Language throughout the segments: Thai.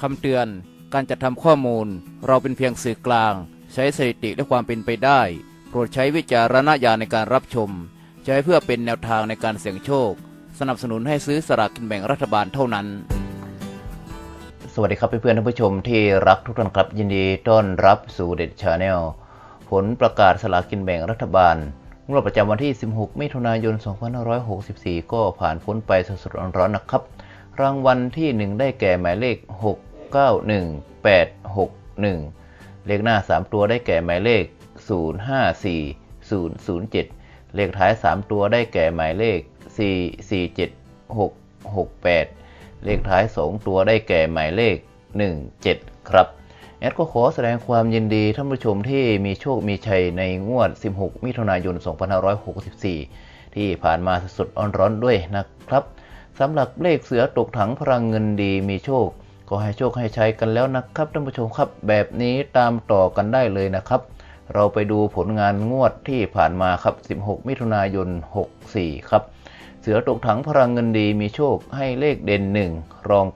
คำเตือน การจัดทำข้อมูล เราเป็นเพียงสื่อกลาง ใช้สถิติและความเป็นไปได้ โปรดใช้วิจารณญาณในการรับชม ใช้เพื่อเป็นแนวทางในการเสี่ยงโชค สนับสนุนให้ซื้อสลากกินแบ่งรัฐบาลเท่านั้น สวัสดีครับเพื่อนๆท่านผู้ชมที่รักทุกท่านครับยินดีต้อนรับสู่เด็ดชาแนลผลประกาศสลากกินแบ่งรัฐบาลงวดประจำวันที่ 16 มิถุนายน 2564 ก็ผ่านพ้นไปสดๆร้อนๆนะครับ รางวัลที่ 1 ได้แก่หมายเลข 691861 เลขหน้า 3 ตัวได้แก่หมายเลข 054007 เลขท้าย 3 ตัวได้แก่หมายเลข 447668 เลขท้าย 2 ตัวได้แก่หมายเลข 17 ครับแอดก็ขอแสดงความยินดีท่านผู้ชมที่มีโชคมีชัยในงวด 16 มิถุนายน 2564 ที่ผ่านมาสดๆร้อนๆด้วยนะครับสำหรับเลขเสือตกถังพลังเงินดีมีโชค ก็ให้โชคให้ใชัยกันแล้วนะครับท่านผู้ชมครับ แบบนี้ตามต่อกันได้เลยนะครับ เราไปดูผลงานงวดที่ผ่านมาครับ 16 มิถุนายน 64 ครับ เสือตกถังพลังเงินดีมีโชคให้เลขเด่น 1 รอง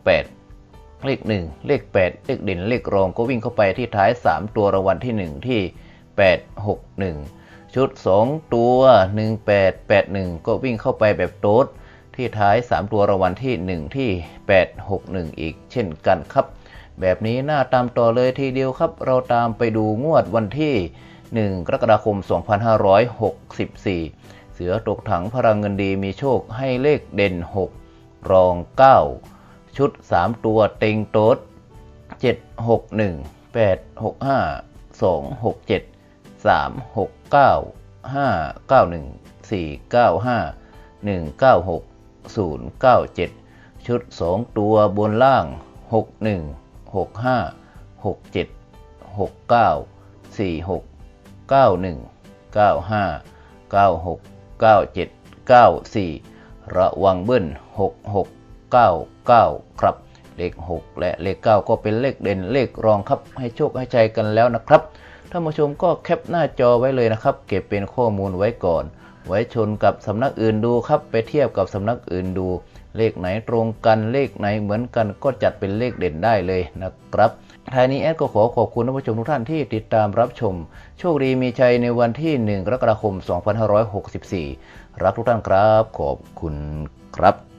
8เลข 1 เลข 8 เลขเด่น เลขรองก็วิ่งเข้าไปที่ท้าย 3 ตัวรางวัลที่ 1 ที่ 861 ชุด 2 ตัว 1881 ก็วิ่งเข้าไปแบบโต๊ด ที่ท้าย 3 ตัวรางวัลที่ 1 ที่ 861 อีกเช่นกันครับ แบบนี้น่าตามต่อเลยทีเดียวครับ เราตามไปดูงวดวันที่ 1 กรกฎาคม 2564 เสือตกถังพลังเงินดีมีโชคให้เลขเด่น 6 รอง 9 ชุด 3 ตัวเต็งโต๊ด7 6 1 8 6 5 2 097 ชุด 2 ตัวบนล่าง 6 1 6 5 6 7 6 9 4 6 9 1 9 5 9 6 9 7 9 4 ระวังเบิ้ล 6 6 9 9 ครับ เลข 6 และเลข 9 ก็เป็นเลขเด่นเลขรองครับ ให้โชคให้ใจกันแล้วนะครับ ท่านผู้ชมก็แคปหน้าจอไว้เลยนะครับ เก็บเป็นข้อมูลไว้ก่อน ไว้ชนกับสำนักอื่นดูครับ ไปเทียบกับสำนักอื่นดู เลขไหนตรงกันเลขไหนเหมือนกันก็จัดเป็นเลขเด่นได้เลยนะครับท้ายนี้แอดก็ขอขอบคุณท่านผู้ชมทุกท่านที่ติดตามรับชม โชคดีมีชัยในวันที่ 1 กรกฎาคม 2564 รักทุกท่านครับ ขอบคุณครับ